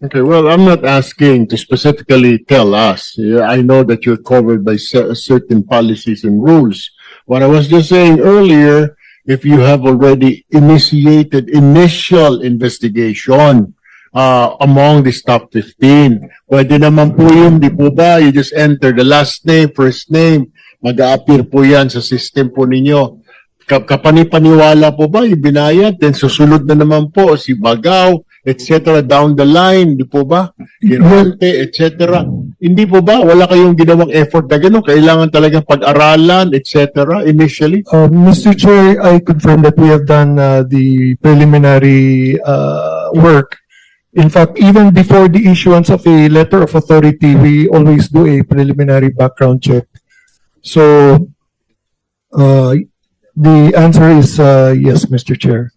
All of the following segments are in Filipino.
Okay, well, I'm not asking to specifically tell us. I know that you're covered by cer- certain policies and rules. What I was just saying earlier, if you have already initiated initial investigation uh, among this top 15, pwede naman po yun, di po ba? You just enter the last name, first name, mag-a-appear po yan sa system po ninyo. Kap kapanipaniwala po ba yung binayad? Then susunod na naman po si Bagaw, etc. down the line, di po ba? Gironte, etc. Hindi po ba? Wala kayong ginawang effort na gano'n? Kailangan talagang pag-aralan, etc. initially? Uh, Mr. Chair, I confirm that we have done uh, the preliminary uh, work. In fact, even before the issuance of a letter of authority, we always do a preliminary background check. So, uh, the answer is uh, yes, Mr. Chair.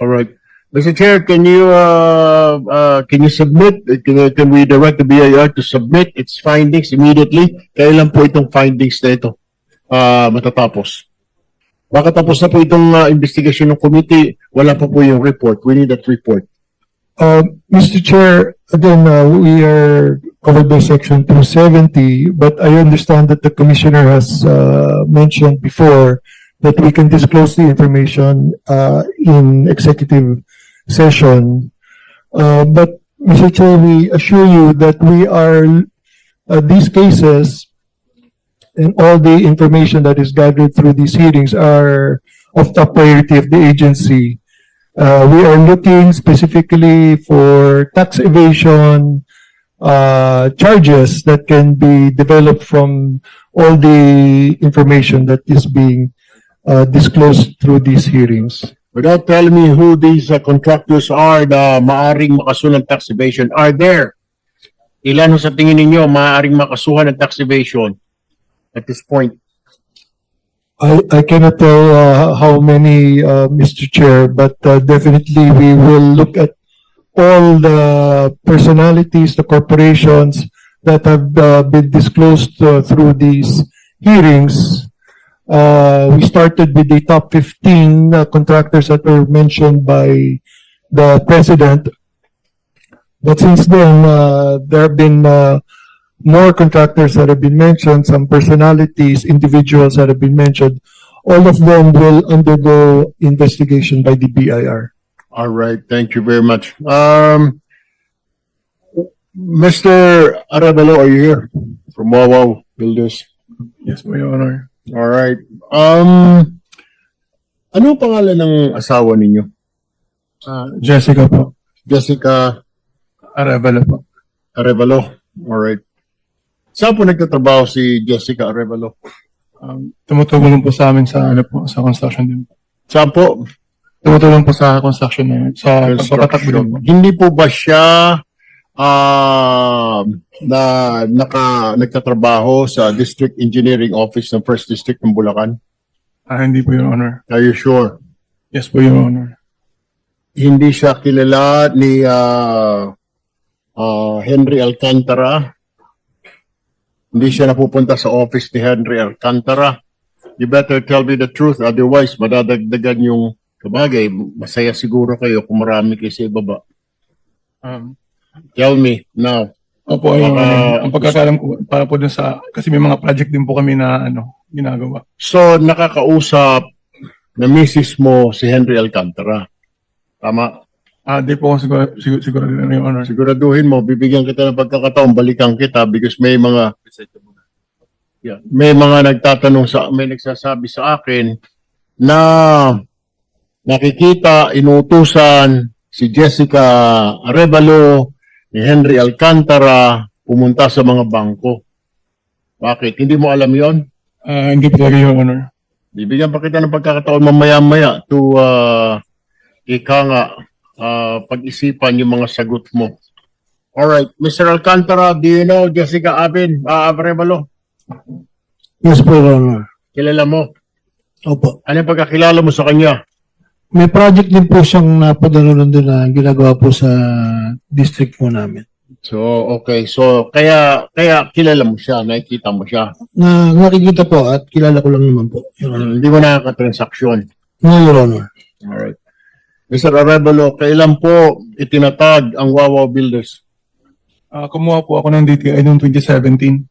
All right. Mr. Chair, can you, uh, uh, can you submit, can, can we direct the BIR to submit its findings immediately? Kailan po itong findings na ito, uh, matatapos? Baka tapos na po itong uh, investigation ng committee, wala pa po yung report. We need that report. Uh, Mr. Chair, again, uh, we are covered by section 270, but I understand that the commissioner has uh, mentioned before that we can disclose the information uh, in executive session. Uh, But, Mr. Chair, we assure you that we are, uh, these cases and all the information that is gathered through these hearings are of top priority of the agency. Uh, we are looking specifically for tax evasion, uh, charges that can be developed from all the information that is being, uh, disclosed through these hearings. Without telling me who these uh, contractors are na maaring makasuhan ng tax evasion, are there? Ilan sa tingin ninyo maaring makasuhan ng tax evasion at this point? I, I cannot tell, uh, how many, uh, Mr. Chair, but, uh, definitely we will look at all the personalities, the corporations that have, uh, been disclosed, uh, through these hearings. Uh, we started with the top fifteen uh, contractors that were mentioned by the president. But since then, uh, there have been, uh, more contractors that have been mentioned, some personalities, individuals that have been mentioned. All of them will undergo investigation by the BIR. All right, thank you very much. Um, Mr. Arevalo, are you here? From Wawaw Builders. Yes, my Honor. All right. Um, ano ang pangalan ng asawa ninyo? Uh, Jessica po. Jessica Arevalo po. Arevalo. All right. Saan po nagtatrabaho si Jessica Arevalo? Um, tumutulong po sa amin sa ano po, sa construction din. Saan po? Tumutulong po sa construction na sa pagpapatakbo din po. Hindi po ba siya ah na naka nagtatrabaho sa District Engineering Office ng First District ng Bulacan? Ah, hindi po, Your Honor. Are you sure? Yes po, Your Honor. Hindi siya kilala ni ah ah, Henry Alcantara. Hindi siya napupunta sa office ni Henry Alcantara. You better tell me the truth, otherwise madadagdagan yung kabagay. Masaya siguro kayo kung marami kayo sa ibaba. Um, Tell me now. Opo, Honor. Honor. Ang pagkakalam ko, para po dun sa, kasi may mga project din po kami na, ano, ginagawa. So, nakakausap na misis mo si Henry Alcantara. Tama. Ah, di po ako siguro, siguro, siguro din, ano, Your Honor. Siguraduhin mo, bibigyan kita ng pagkakataon, balikan kita because may mga yeah, may mga nagtatanong sa may nagsasabi sa akin na nakikita inutusan si Jessica Arevalo ni Henry Alcantara pumunta sa mga bangko. Bakit? Hindi mo alam yon? Ah, hindi po talaga, Your Honor. Bibigyan pa kita ng pagkakataon mamaya-maya to uh, ika nga uh, pag-isipan yung mga sagot mo. Alright, Mr. Alcantara, do you know Jessica Abin, uh, Abrevalo? Yes po, Your Honor. Kilala mo? Opo. Ano yung pagkakilala mo sa kanya? May project din po siyang napadalo nun doon na ginagawa po sa district po namin. So, okay. So, kaya kaya kilala mo siya, nakikita mo siya. Na nakikita po at kilala ko lang naman po, Your Honor. Hindi mo nakaka-transaksyon. No, Your Honor. Alright. Mr. Arevalo, kailan po itinatag ang Wawaw Builders? Ah, kumuha po ako ng DTI noong 2017.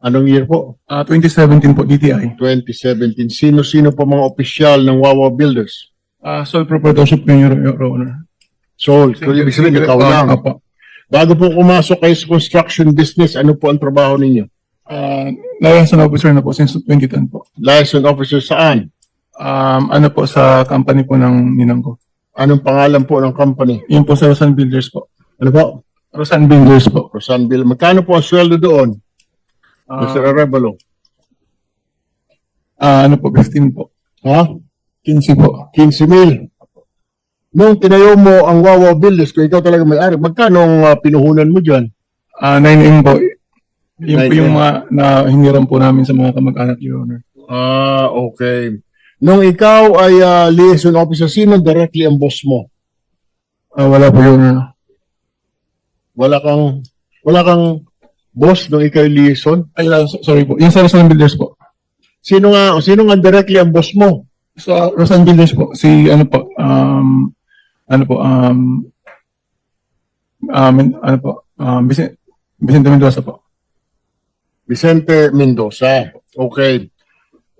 Anong year po? Ah, 2017 po, DTI. 2017. Sino-sino po mga opisyal ng Wawa Builders? Ah, sole proprietorship yun, Your, Your Honor. So, kung ibig sabihin, ikaw lang. Apo. Bago po pumasok kayo sa construction business, ano po ang trabaho ninyo? Ah, liaison officer na po since 2010 po. License officer saan? Um, ano po sa company po ng ninang ko. Anong pangalan po ng company? Yun po sa Rosan Builders po. Ano po? Rosan Builders po. Rosanville. Magkano po ang sweldo doon? Ah, Mr. Arevalo? ah, ano po, 15 po. Ha? 15 po. 15 mil. Nung tinayo mo ang Wawa Builders, kung ikaw talaga may-ari, magkano ang uh, pinuhunan mo dyan? Ah, 9M po. Yun po 9M. yung mga na hiniram po namin sa mga kamag-anak, Your Honor. Ah, okay. Nung ikaw ay uh, liaison officer, sino directly ang boss mo? Ah, wala po, Your Honor. Wala kang, wala kang boss nung ikaw ay liaison? Ay, ah, so- sorry po. Yung sa Rosan Builders po. Sino nga, sino nga directly ang boss mo? Sa Rosan Builders po, si ano po, um, ano po, um, um, ano po, um, Vicente, Vicente Mendoza po. Vicente Mendoza. Okay.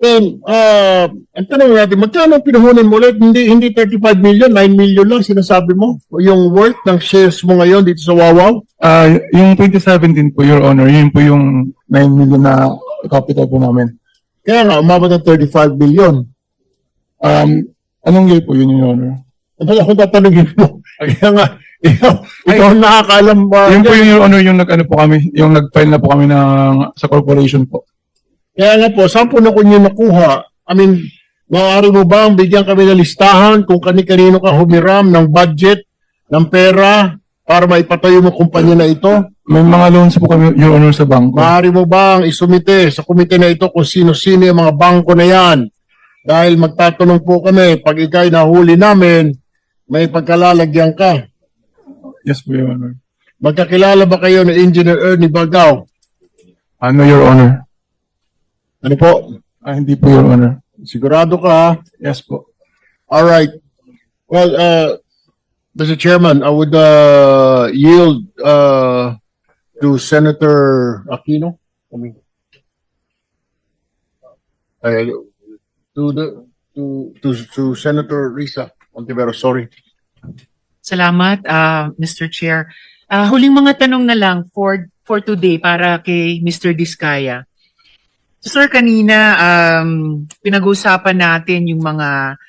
Then, uh, ang tanong natin, magkano ang pinuhunan mo ulit? Hindi, hindi 35 million, 9 million lang sinasabi mo. Yung worth ng shares mo ngayon dito sa Wawaw? Ah, yung 2017 po, Your Honor, yun po yung 9 million na capital po namin. Kaya nga, umabot ng 35 billion. Um, anong year po yun, Your Honor? Ano akong tatanungin mo? Kaya nga, ikaw, ikaw ang nakakaalam ba? Yun po yung, Your Honor, yung nag-ano po kami, yung nag-file na po kami ng, sa corporation po. Kaya nga po, saan po na ko nyo nakuha? I mean, maaari mo ba ang bigyan kami ng listahan kung kani-kanino ka humiram ng budget, ng pera, para maipatayo mo kumpanya na ito? May mga loans po kami, Your Honor, sa bangko. Maaari mo bang isumite sa komite na ito kung sino-sino yung mga bangko na yan? Dahil magtatanong po kami, pag ikay nahuli namin, may pagkalalagyan ka. Yes po, Your Honor. Magkakilala ba kayo ni Engineer Ernie Bagao? Ano, Your Honor? Ano po? Ah, hindi po, Your Honor. Sigurado ka? Yes po. All right. Well, uh, Mr. Chairman, I would uh, yield uh, to Senator Aquino. I mean, uh, to the to to to Senator Risa Ontiveros. Sorry. Salamat, ah, Mr. Chair. Ah, huling mga tanong na lang for for today para kay Mr. Diskaya. So, sir, kanina um, pinag-uusapan natin yung mga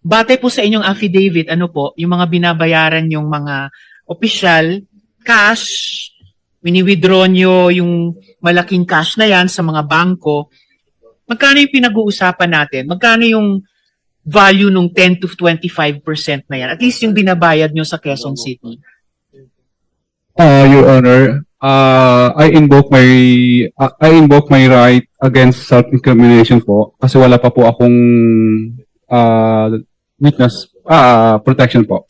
batay po sa inyong affidavit, ano po, yung mga binabayaran yung mga opisyal, cash, wini-withdraw nyo yung malaking cash na yan sa mga bangko. Magkano yung pinag-uusapan natin? Magkano yung value nung 10 to 25% na yan? At least yung binabayad nyo sa Quezon City. Uh, Your Honor, uh, I invoke my uh, I invoke my right against self-incrimination po kasi wala pa po akong uh, witness uh, protection po.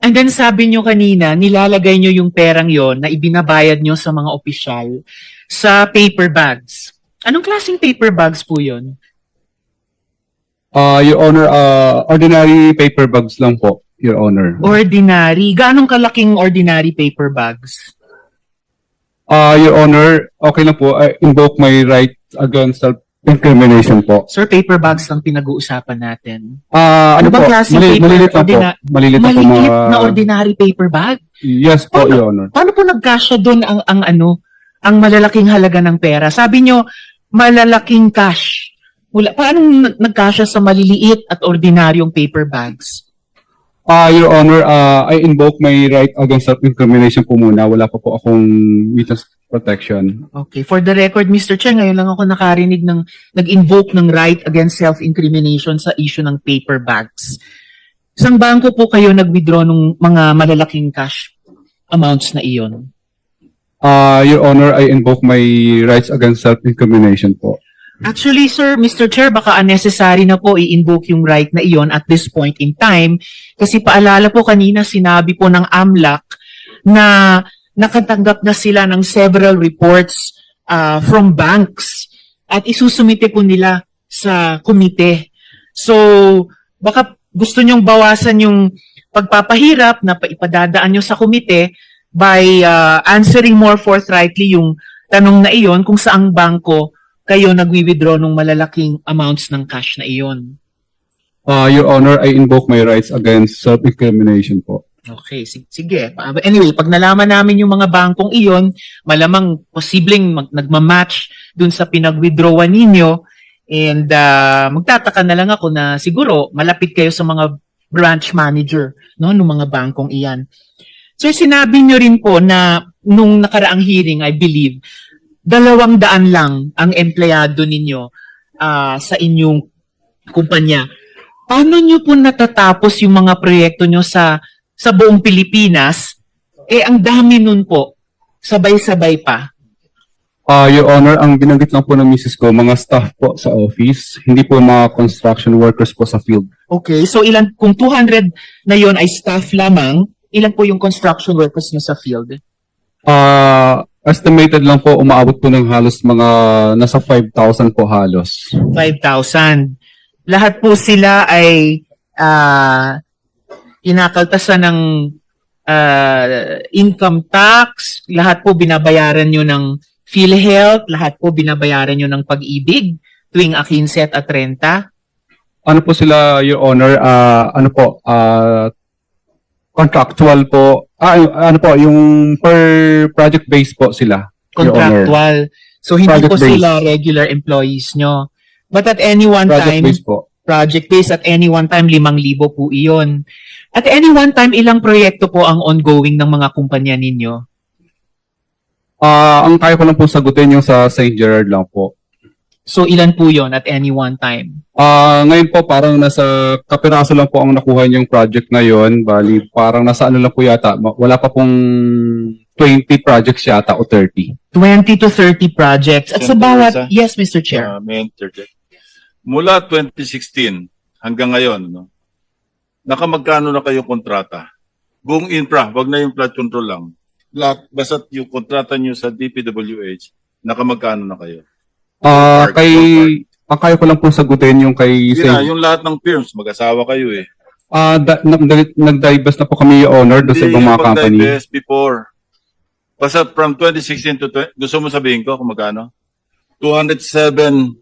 And then sabi nyo kanina, nilalagay nyo yung perang yon na ibinabayad nyo sa mga opisyal sa paper bags. Anong klaseng paper bags po yon? Uh, Your Honor, uh, ordinary paper bags lang po, Your Honor. Ordinary. Ganong kalaking ordinary paper bags? Uh, Your Honor, okay lang po, I invoke my right against self-incrimination po. Sir, paper bags lang pinag-uusapan natin. Uh, Ano ano, bang po, klaseng mali- paper? malilit lang po. Malilit lang po Maliit mga... na ordinary paper bag? Yes po, Paano- Your Honor. Paano po nagkasya doon ang, ang ano, ang malalaking halaga ng pera? Sabi nyo, malalaking cash. Wala, paano nag- nagkasya sa maliliit at ordinaryong paper bags? Uh, Your Honor, uh, I invoke my right against self-incrimination po muna. Wala pa po akong witness protection. Okay. For the record, Mr. Chair, ngayon lang ako nakarinig ng nag-invoke ng right against self-incrimination sa issue ng paper bags. Isang bangko po kayo nag-withdraw ng mga malalaking cash amounts na iyon? Uh, Your Honor, I invoke my rights against self-incrimination po. Actually, sir, Mr. Chair, baka unnecessary na po i-invoke yung right na iyon at this point in time. Kasi paalala po kanina, sinabi po ng AMLAC na nakatanggap na sila ng several reports uh, from banks at isusumite po nila sa komite. So, baka gusto nyong bawasan yung pagpapahirap na pa- ipadadaan nyo sa komite by uh, answering more forthrightly yung tanong na iyon kung saang bangko kayo nagwi-withdraw ng malalaking amounts ng cash na iyon. Uh, Your Honor, I invoke my rights against self-incrimination po. Okay, sig- sige. Anyway, pag nalaman namin yung mga bangkong iyon, malamang posibleng mag- nagmamatch dun sa pinag-withdrawan ninyo and uh, magtataka na lang ako na siguro malapit kayo sa mga branch manager no ng mga bangkong iyan. So sinabi nyo rin po na nung nakaraang hearing, I believe, dalawang daan lang ang empleyado ninyo ah, sa inyong kumpanya. Paano nyo po natatapos yung mga proyekto nyo sa sa buong Pilipinas, eh ang dami nun po, sabay-sabay pa. Uh, Your Honor, ang binanggit lang po ng misis ko, mga staff po sa office, hindi po mga construction workers po sa field. Okay, so ilan, kung 200 na yon ay staff lamang, ilan po yung construction workers nyo sa field? Uh, estimated lang po, umaabot po ng halos mga nasa 5,000 po halos. 5,000. Lahat po sila ay ah kinakaltasan ng ah, income tax, lahat po binabayaran nyo ng PhilHealth, lahat po binabayaran nyo ng pag-ibig tuwing 15 at 30. Ano po sila, Your Honor, ah, ano po, ah, contractual po, ah, ano po, yung per project base po sila. Your Honor. contractual. So hindi Project po based. sila regular employees nyo. But at any one Project time, base po. project based at any one time, limang libo po iyon. At any one time, ilang proyekto po ang ongoing ng mga kumpanya ninyo? Ah, ang kaya ko lang po sagutin yung sa St. Gerard lang po. So ilan po yon at any one time? Ah, ngayon po parang nasa kapiraso lang po ang nakuha niyong project na yon. Bali, parang nasa ano lang po yata, ma- wala pa pong 20 projects yata o 30. 20 to 30 projects. At sa Senator bawat, yes Mr. Chair. Uh, may interject. Mula 2016 hanggang ngayon, no, nakamagkano na kayo kontrata? Buong infra, wag na yung flood control lang. Lahat, basta yung kontrata nyo sa DPWH, nakamagkano na kayo? Ah, kay ang kaya ko lang po sagutin yung kay Yun na, St. yung lahat ng firms, mag-asawa kayo eh. Ah, da- nag- nag-divest na po kami yung honor doon sa Hindi ibang mga company. pag-divest before. Basta from 2016 to 20, gusto mo sabihin ko kung magkano? 207.25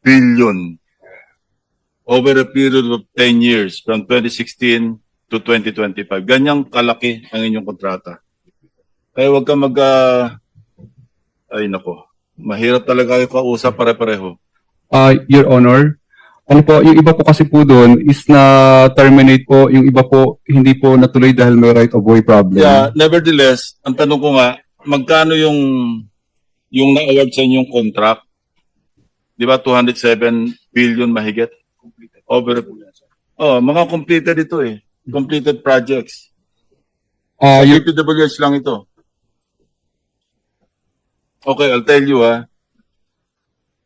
billion over a period of 10 years from 2016 to 2025. Ganyang kalaki ang inyong kontrata. Kaya huwag ka mag... ah, ay nako, mahirap talaga kayo kausap pare-pareho. Ah, Your Honor, ano po, yung iba po kasi po doon is na terminate po, yung iba po hindi po natuloy dahil may right of way problem. Yeah, nevertheless, ang tanong ko nga, magkano yung yung na-award sa inyong contract? Di ba 207 billion mahigit? Over Oh, mga completed ito eh. Completed projects. Ah, Sa yung, lang ito. Okay, I'll tell you ha.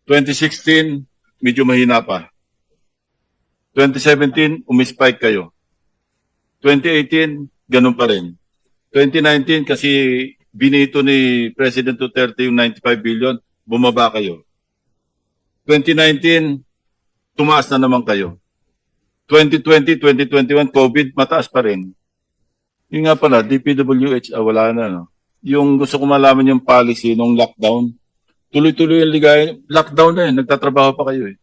2016, medyo mahina pa. 2017, umispike kayo. 2018, ganun pa rin. 2019, kasi binito ni President Duterte yung 95 billion, bumaba kayo. 2019, tumaas na naman kayo. 2020, 2021, COVID, mataas pa rin. Yung nga pala, DPWH, ah, wala na, no? Yung gusto ko malaman yung policy nung lockdown, tuloy-tuloy yung ligaya. Lockdown na eh, nagtatrabaho pa kayo eh.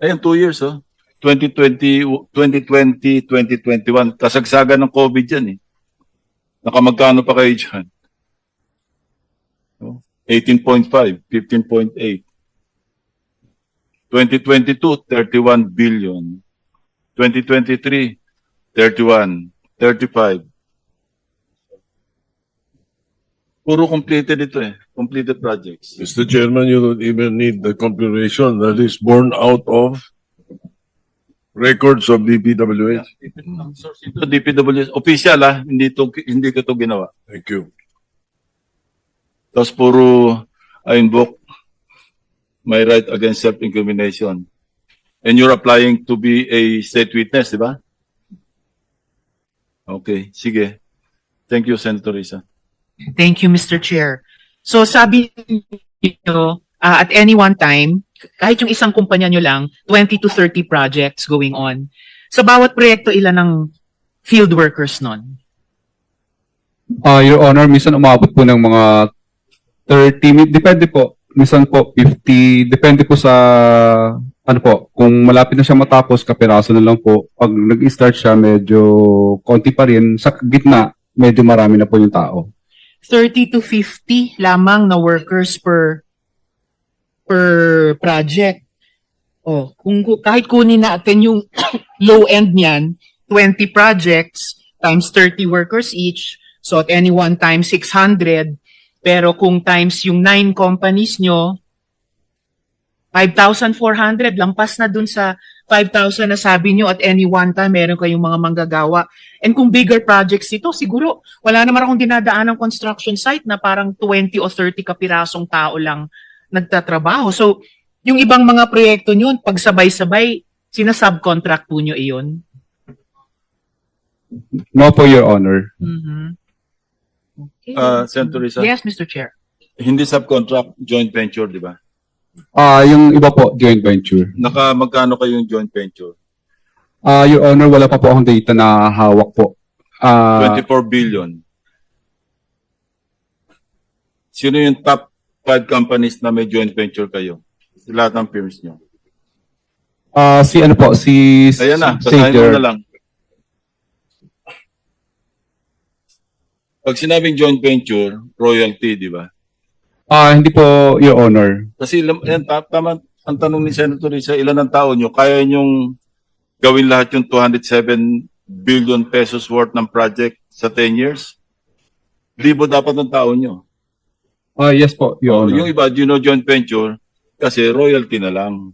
Ayun, two years, oh. 2020, 2020, 2021. Kasagsagan ng COVID yan eh. Nakamagkano pa kayo dyan? Oh, 18.5, 15.8. 2022, 31 billion. 2023, 31, 35. Puro completed ito eh. Completed projects. Mr. Chairman, you don't even need the confirmation that is born out of records of DPWH. Ito DPWS. Official ah. Hindi, to, hindi ko to ginawa. Thank you. Tapos puro I invoke my right against self-incrimination. And you're applying to be a state witness, di ba? Okay, sige. Thank you, Senator Risa. Thank you, Mr. Chair. So sabi niyo, ah, at any one time, kahit yung isang kumpanya nyo lang, 20 to 30 projects going on. Sa bawat proyekto, ilan ang field workers nun? Ah, Your Honor, minsan umabot po ng mga 30, mi- depende po. Minsan po 50, depende po sa ano po, kung malapit na siya matapos, kapiraso na lang po. Pag nag-start siya, medyo konti pa rin. Sa gitna, medyo marami na po yung tao. 30 to 50 lamang na workers per per project. Oh, kung ku- kahit kunin natin yung low end niyan, 20 projects times 30 workers each, so at any one time 600, pero kung times yung 9 companies nyo, 5,400, lampas na dun sa 5,000 na sabi nyo at any one time meron kayong mga manggagawa. And kung bigger projects ito, siguro wala naman akong dinadaan ng construction site na parang 20 o 30 kapirasong tao lang nagtatrabaho. So, yung ibang mga proyekto nyo, pag sabay-sabay, sinasubcontract po nyo iyon. No po, Your Honor. Mhm. Okay. Ah, Senator Risa, yes, Mr. Chair. hindi subcontract, joint venture, di ba? Ah, yung iba po, joint venture. Naka magkano kayong joint venture? Ah, Your Honor, wala pa po akong data na hawak po. Ah, 24 billion. Sino yung top 5 companies na may joint venture kayo? Sa lahat ng firms nyo. ah, si ano po, si Ayan na, basahin mo Sager. na lang. Pag sinabing joint venture, royalty, di ba? Ah, hindi po, Your Honor. Kasi lam- yan, ta- tama, ang tanong ni Senator Risa, ilan ang tao nyo? Kaya nyong gawin lahat yung 207 billion pesos worth ng project sa 10 years? Libo dapat ng tao nyo. Ah, yes po, Your Oh, Honor. yung iba, you know, joint venture, kasi royalty na lang.